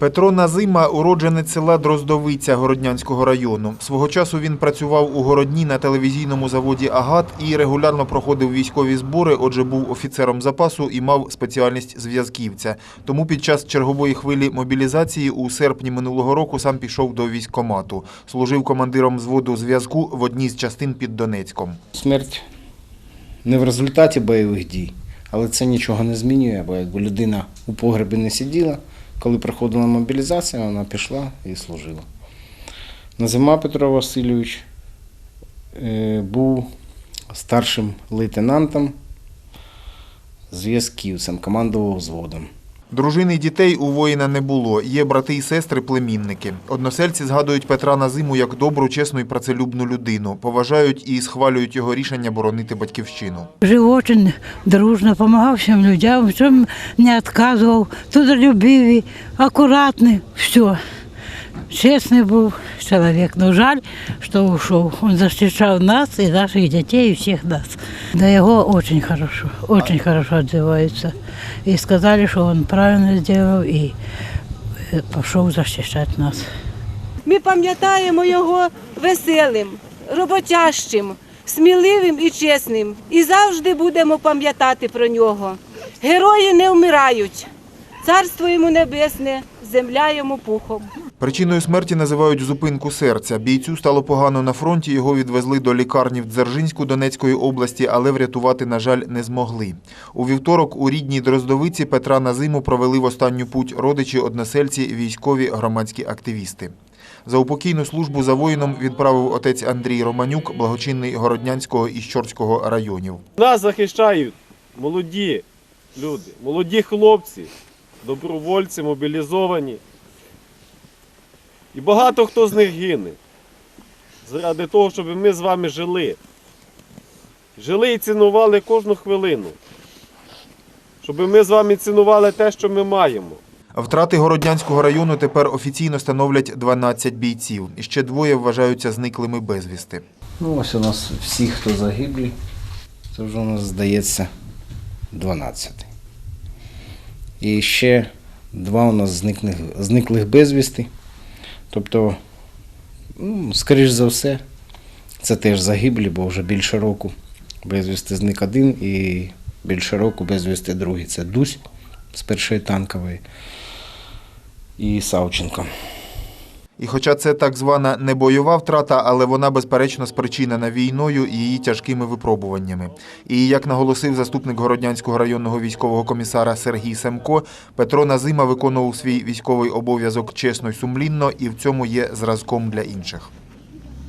Петро Назима уродженець села Дроздовиця Городнянського району. Свого часу він працював у Городні на телевізійному заводі Агат і регулярно проходив військові збори, отже, був офіцером запасу і мав спеціальність зв'язківця. Тому під час чергової хвилі мобілізації у серпні минулого року сам пішов до військкомату. Служив командиром взводу зв'язку в одній з частин під Донецьком. Смерть не в результаті бойових дій, але це нічого не змінює, бо якби людина у погребі не сиділа, коли проходила мобілізація, вона пішла і служила. Назима Петро Васильович е, був старшим лейтенантом, зв'язківцем, командував взводом. Дружини й дітей у воїна не було. Є брати і сестри, племінники. Односельці згадують Петра Назиму як добру, чесну і працелюбну людину. Поважають і схвалюють його рішення боронити батьківщину. Жив очень дружно, помогал всем людям, в чем не отказывал, трудолюбивый, аккуратный, все. Честный был человек, но жаль, что ушел. Он защищал нас и наших детей, и всех нас. Да его очень хорошо, очень хорошо отзываются. И сказали, что он правильно сделал и э, пошел защищать нас. Ми пам'ятаємо його веселим, роботящим, сміливим і чесним. І завжди будемо пам'ятати про нього. Герої не вмирають. Царство йому небесне, земля йому пухом. Причиною смерті називають зупинку серця. Бійцю стало погано на фронті. Його відвезли до лікарні в Дзержинську Донецької області, але врятувати, на жаль, не змогли. У вівторок у рідній Дроздовиці Петра Назиму провели в останню путь родичі, односельці, військові, громадські активісти. За упокійну службу за воїном відправив отець Андрій Романюк, благочинний Городнянського і Щорського районів. Нас захищають молоді люди, молоді хлопці, добровольці, мобілізовані. І багато хто з них гине. Заради того, щоб ми з вами жили. Жили і цінували кожну хвилину. Щоб ми з вами цінували те, що ми маємо. Втрати Городнянського району тепер офіційно становлять 12 бійців. І ще двоє вважаються зниклими безвісти. Ну, ось у нас всі, хто загиблі, це вже у нас здається 12. І ще два у нас зниклих, зниклих безвісти. Тобто, ну, скоріш за все, це теж загиблі, бо вже більше року безвісти зник один і більше року безвісти другий. Це Дусь з першої танкової і Савченко. І хоча це так звана не бойова втрата, але вона безперечно спричинена війною і її тяжкими випробуваннями. І як наголосив заступник Городнянського районного військового комісара Сергій Семко, Петро Назима виконував свій військовий обов'язок чесно й сумлінно і в цьому є зразком для інших.